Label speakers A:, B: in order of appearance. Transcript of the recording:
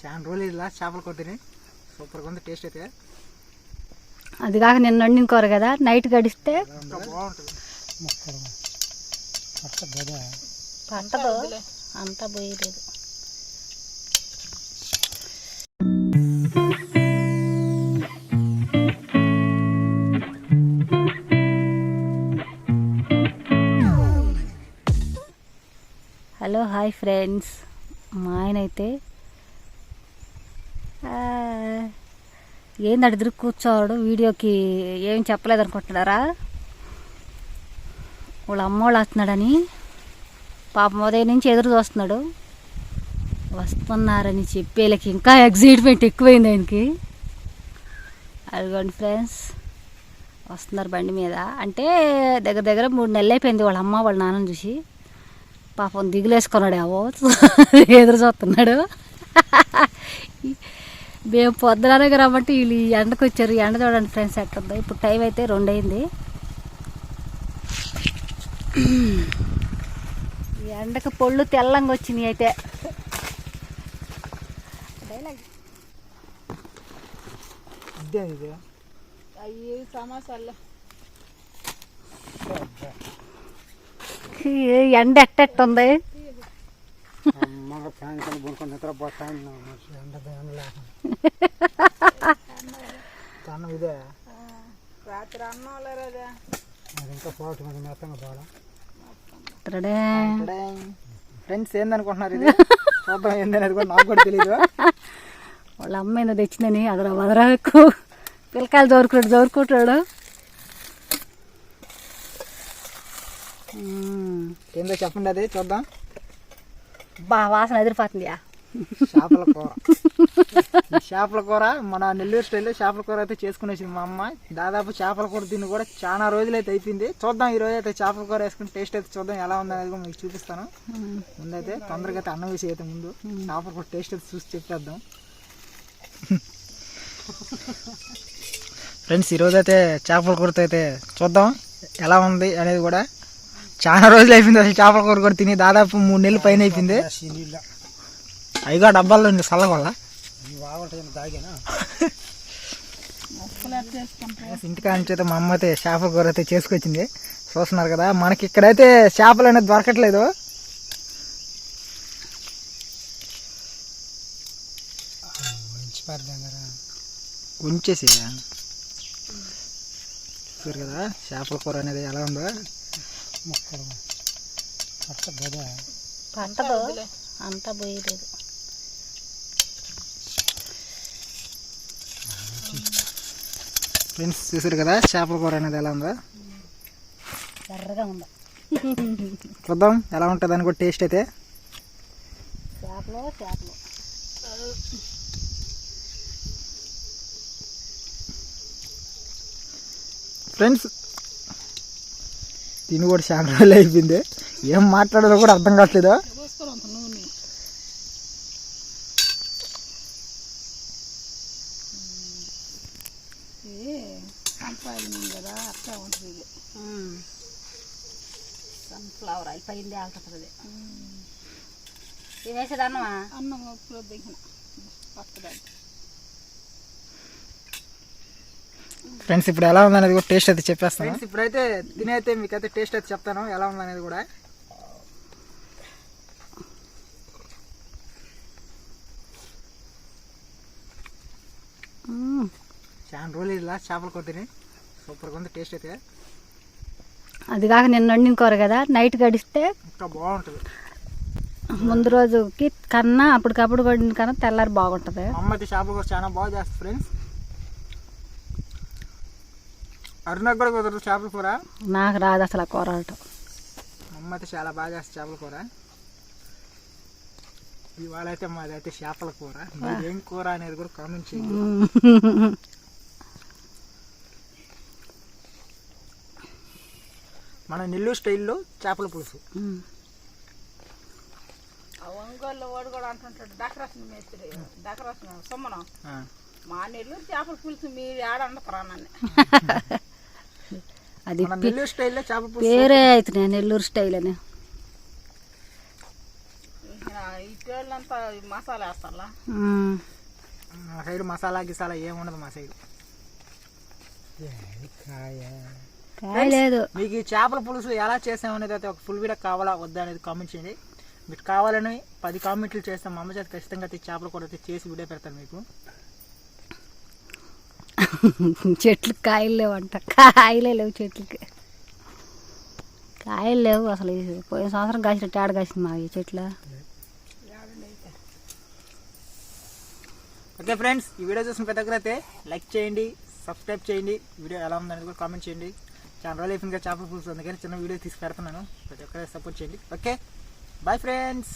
A: చాలా రోజులు ఇలా చేపలు కొట్టిని సూపర్గా ఉంది టేస్ట్ అయితే.
B: అది కాక నిన్న వండిన కూర కదా నైట్ గడిస్తే పంటదు అంతా పోయేలేదు. Hello hi friends. మా ఆయన అయితే ఆ, ఏంది అటు కూర్చోవాడు? వీడియోకి ఏం చెప్పలేదు అనుకుంటున్నారా వాళ్ళ అమ్మోళ్ళు వస్తున్నాడని. పాపం ఉదయం నుంచి ఎదురు చూస్తున్నాడు. వస్తున్నారని చెప్పేలకి ఇంకా ఎగ్జైట్మెంట్ ఎక్కువైంది ఆయనకి. అదిగోండి ఫ్రెండ్స్ వస్తున్నారు బండి మీద. అంటే దగ్గర దగ్గర మూడు నెలలు అయిపోయింది వాళ్ళ అమ్మ వాళ్ళ నాన్నని చూసి. పాపం దిగులేసుకున్నాడు ఏవో. ఎదురు చూస్తున్నాడు. మేము పొద్దునగా రమ్మంటే వీళ్ళు ఈ ఎండకు వచ్చారు. ఎండ చూడండి ఫ్రెండ్స్ ఎట్టుందో. ఇప్పుడు టైం అయితే రెండు అయింది ఈ ఎండకు పొళ్ళు తెల్లంగా వచ్చినాయి అయితే.
C: అయ్యి
B: ఎండ ఎట్టెట్టుంది?
A: ఫ్యాన్ కింద ఎండ ఇదే.
C: రాత్రి అన్నం
A: అది ఇంకా మెత్తంగా పోవడం. ఫ్రెండ్స్ ఏందనుకుంటున్నారు ఇది? చూద్దాం ఏందనేది కూడా నాకు కూడా తెలియదు
B: వాళ్ళ అమ్మ ఏదో తెచ్చిందని అదరా వదరకు. పిల్లకాయలు జోరుకుంటాడు జోరుకుంటాడు.
A: ఏందో చెప్పండి అది చూద్దాం.
B: బా వాసన ఎదిరిపోతుందియా
A: చేపల కూర. చేపల కూర మన నెల్లూరు స్టైల్లో చేపల కూర అయితే చేసుకుని వచ్చింది మా అమ్మ. దాదాపు చేపల కూర తిని కూడా చాలా రోజులు అయితే అయిపోయింది. చూద్దాం ఈ రోజు అయితే చేపల కూర వేసుకుని టేస్ట్ అయితే చూద్దాం ఎలా ఉందనేది కూడా మీకు చూపిస్తాను. ముందైతే తొందరగా అయితే అన్నం వేసి అయితే ముందు. చేపల కూర టేస్ట్ అయితే చూసి చెప్పేద్దాం. ఫ్రెండ్స్ ఈరోజు అయితే చేపల కూరతో అయితే చూద్దాం ఎలా ఉంది అనేది కూడా చాలా రోజులు అయిపోయింది అసలు చేపల కూర కూడా తిని దాదాపు మూడు నెలలు పైన అయిపోయింది. అయిగా డబ్బాల్లో చల్లగా వల్ల ఇంటికాడ నుంచి అయితే మా అమ్మ అయితే చేపల కూర అయితే చేసుకొచ్చింది. చూస్తున్నారు కదా మనకి ఇక్కడైతే చేపలు అనేది దొరకట్లేదు. ఉంచేసి చూసారు కదా చేపల కూర అనేది ఎలా ఉందో.
B: పట్టదు అంతా పోయలేదు
A: ఫ్రెండ్స్ చూసారు కదా చేపల కూర అనేది ఎలా ఉందో?
B: ఎర్రగా ఉంది.
A: చూద్దాం ఎలా ఉంటుంది అని కూడా టేస్ట్ అయితే.
B: చేపలు చేపలు.
A: ఫ్రెండ్స్ తిని కూడా చాలా రోజులు అయిపోయింది. ఏం మాట్లాడాలో కూడా అర్థం కావట్లేదు.
C: ఇది కదా అట్లా ఉంటుంది ఇది
B: సన్ఫ్లవర్ ఆయిల్ పైంది ఆలుతుంది తినేసేదన్నమా
C: అన్నం ఇప్పుడు దిగిన పక్కదాన్ని
A: ఫ్రెండ్స్ ఇప్పుడు ఎలా ఉందనేది కూడా టేస్ట్ అయితే చెప్పేస్తాను. ఫ్రెండ్స్ ఇప్పుడైతే తినైతే మీకైతే టేస్ట్ అయితే చెప్తాను. ఎలా ఉందనేది కూడా. చాలా రోజులు ఇలా చేపలు కొట్టిని సూపర్గా ఉంది టేస్ట్ అయితే.
B: అది కాక నిన్న కూర కదా నైట్ గడిస్తే
A: ఇంకా బాగుంటుంది.
B: ముందు రోజుకి కన్నా అప్పటికప్పుడు వండిన కన్నా తెల్లారి బాగుంటుంది.
A: అమ్మ అయితే చేపల కూర చాలా బాగా చేస్తుంది ఫ్రెండ్స్. అరుణకు కూడా కుదరదు చేపల కూర.
B: నాకు రాదు అసలు ఆ కూర
A: అమ్మ అయితే చాలా బాగా చేస్తుంది చేపల కూర. ఇవాళ అయితే మాది అయితే చేపల కూర. ఏం కూర అనేది కూడా కామెంట్ చేయండి. మన నెల్లూరు స్టైల్లో చేపల పులుసు.
C: ఆ ఒంగోలు వాడు కూడా అంటుంటాడు డకరసం మేస్త్రి సొమ్మనం. మా నెల్లూరు చేపల పులుసు మీరు ఆడ వండుతారా నన్ను.
B: అది
A: మన నెల్లూరు స్టైల్లో చేపల పులుసు
B: పేరే అవుతున్నాయి నెల్లూరు స్టైల్ అని.
C: మసాలా వేస్తారా.
A: మా సైడ్ మసాలా గిసాలా ఏముండదు మా సైడ్. మీకు ఈ చేపల పులుసు ఎలా చేసామనేది అయితే ఒక ఫుల్ వీడియో కావాలా వద్దా అనేది కామెంట్ చేయండి. మీకు కావాలని పది కామెంట్లు చేస్తాం మా అమ్మ చేత ఖచ్చితంగా అయితే చేపల కూర అయితే చేసి వీడియో పెడతాను మీకు.
B: చెట్లు కాయలు లేవంట. కాయలే లేవు చెట్లకి. కాయలు లేవు అసలు. పోయిన సంవత్సరం కాసినట్టు ఆడ కాసింది మా ఈ చెట్లు.
A: ఓకే ఫ్రెండ్స్ ఈ వీడియో చూసిన ప్రతి ఒక్కరైతే లైక్ చేయండి సబ్స్క్రైబ్ చేయండి. వీడియో ఎలా ఉందనేది కూడా కామెంట్ చేయండి. చాలా రోజులు అయిపోయింది చేపల పులుసు. అందుకని చిన్న వీడియో తీసి పెడుతున్నాను. ప్రతి ఒక్కరైతే సపోర్ట్ చేయండి. Okay bye friends